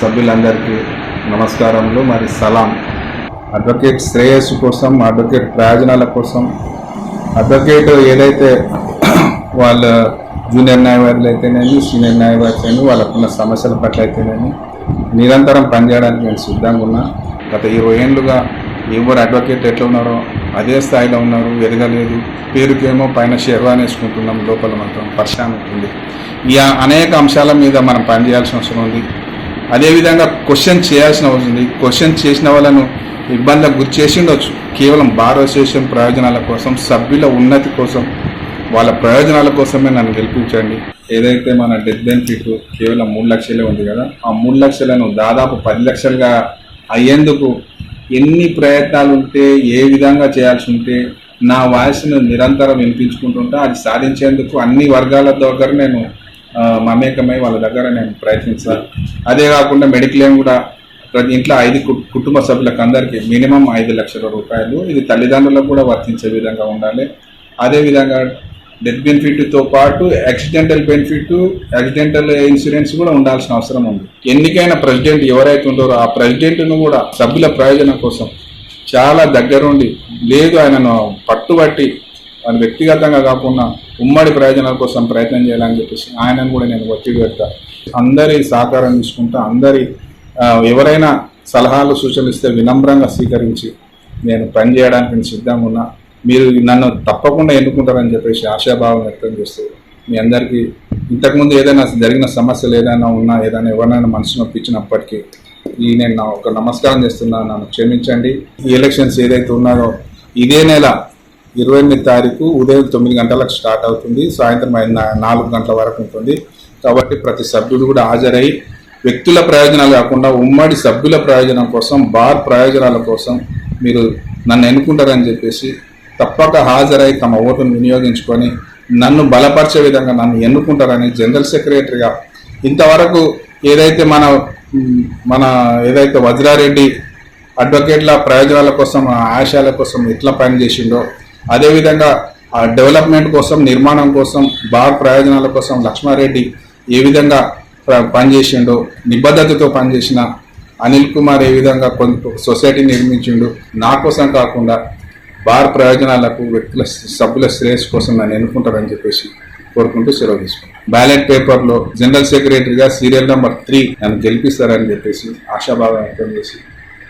సభ్యులందరికీ నమస్కారములు. మరి సలాం. అడ్వకేట్ శ్రేయస్సు కోసం అడ్వకేట్ ప్రయోజనాల కోసం అడ్వకేట్ ఏదైతే వాళ్ళ జూనియర్ న్యాయవాదులు అయితేనేమి సీనియర్ న్యాయవాదులు అయితేనేమి వాళ్ళకున్న సమస్యల పట్ల అయితేనేమి నిరంతరం పనిచేయడానికి నేను సిద్ధంగా ఉన్నా. గత ఇరవై ఏళ్ళుగా ఎవరు అడ్వకేట్ ఎట్లా ఉన్నారో అదే స్థాయిలో ఉన్నారు ఎదగలేదు. పేరుకేమో పైన షెర్వాన్ వేసుకుంటున్నాం లోపల మాత్రం పరిశాన్ ఉంటుంది ఈ అనేక అంశాల మీద మనం పనిచేయాల్సిన అవసరం ఉంది. అదేవిధంగా క్వశ్చన్ చేయాల్సిన అవసరం ఉంది. క్వశ్చన్ చేసిన వాళ్ళను ఇబ్బందులకు గురి చేసి ఉండొచ్చు. కేవలం బార్ అసోసియేషన్ ప్రయోజనాల కోసం సభ్యుల ఉన్నతి కోసం వాళ్ళ ప్రయోజనాల కోసమే నన్ను గెలిపించండి. ఏదైతే మన డెత్ బెనిఫిట్ కేవలం మూడు లక్షలే ఉంది కదా ఆ మూడు లక్షలను దాదాపు పది లక్షలుగా అయ్యేందుకు ఎన్ని ప్రయత్నాలు ఉంటే ఏ విధంగా చేయాల్సి ఉంటే నా వాయిస్ను నిరంతరం వినిపించుకుంటుంటా అది సాధించేందుకు అన్ని వర్గాల దగ్గర నేను మమేకమై వాళ్ళ దగ్గర నేను ప్రయత్నిస్తాను అదే కాకుండా మెడిక్లెయిమ్ కూడా ప్రతి ఇంట్లో ఐదు కుటుంబ సభ్యులకు అందరికీ మినిమం ఐదు లక్షల రూపాయలు. ఇది తల్లిదండ్రులకు కూడా వర్తించే విధంగా ఉండాలి. అదేవిధంగా డెత్ బెనిఫిట్తో పాటు యాక్సిడెంటల్ బెనిఫిట్ యాక్సిడెంటల్ ఇన్సూరెన్స్ కూడా ఉండాల్సిన అవసరం ఉంది. ఎన్నికైన ప్రెసిడెంట్ ఎవరైతే ఉంటారో ఆ ప్రెసిడెంట్ను కూడా సభ్యుల ప్రయోజనం కోసం చాలా దగ్గరుండి లేదు ఆయనను పట్టుబట్టి ఆయన వ్యక్తిగతంగా కాకుండా ఉమ్మడి ప్రయోజనాల కోసం ప్రయత్నం చేయాలని చెప్పేసి ఆయనను కూడా నేను ఒత్తిడి పెడతా. అందరి సహకారం తీసుకుంటా అందరి ఎవరైనా సలహాలు సూచనలు ఇస్తే వినమ్రంగా స్వీకరించి నేను పనిచేయడానికి నేను సిద్ధంగా ఉన్నా. మీరు నన్ను తప్పకుండా ఎన్నుకుంటారని చెప్పేసి ఆశాభావం వ్యక్తం చేస్తూ మీ అందరికీ ఇంతకుముందు ఏదైనా జరిగిన సమస్యలు ఏదైనా ఉన్నా ఏదైనా ఎవరినైనా మనసు నొప్పించినప్పటికీ ఈ నేను నా ఒక నమస్కారం చేస్తున్నాను నన్ను క్షమించండి. ఈ ఎలక్షన్స్ ఏదైతే ఉన్నారో ఇదే నెల ఇరవై ఎనిమిది తారీఖు ఉదయం తొమ్మిది గంటలకు స్టార్ట్ అవుతుంది. సాయంత్రం ఐదు నాలుగు గంటల వరకు ఉంటుంది. కాబట్టి ప్రతి సభ్యుడు కూడా హాజరై వ్యక్తుల ప్రయోజనాలు కాకుండా ఉమ్మడి సభ్యుల ప్రయోజనం కోసం బార్ ప్రయోజనాల కోసం మీరు నన్ను ఎన్నుకుంటారని చెప్పేసి తప్పక హాజరై తమ ఓటును వినియోగించుకొని నన్ను బలపరిచే విధంగా నన్ను ఎన్నుకుంటారని జనరల్ సెక్రటరీగా ఇంతవరకు ఏదైతే మన మన ఏదైతే వజ్రారెడ్డి అడ్వకేట్ల ప్రయోజనాల కోసం ఆ ఆశయాల కోసం ఎట్లా పనిచేసిండో అదేవిధంగా ఆ డెవలప్మెంట్ కోసం నిర్మాణం కోసం బార్ ప్రయోజనాల కోసం లక్ష్మారెడ్డి ఏ విధంగా పనిచేసిండో నిబద్ధతతో పనిచేసిన అనిల్ కుమార్ ఏ విధంగా కొంత సొసైటీ నిర్మించిండు నా కోసం కాకుండా బార్ ప్రయోజనాలకు వ్యక్తుల సభ్యుల శ్రేయస్ కోసం నన్ను ఎన్నుకుంటారని చెప్పేసి కోరుకుంటూ సెలవు తీసుకుంటాను బ్యాలెట్ పేపర్లో జనరల్ సెక్రటరీగా సీరియల్ నెంబర్ త్రీ నన్ను గెలిపిస్తారని చెప్పేసి ఆశాభావం వ్యక్తం చేసి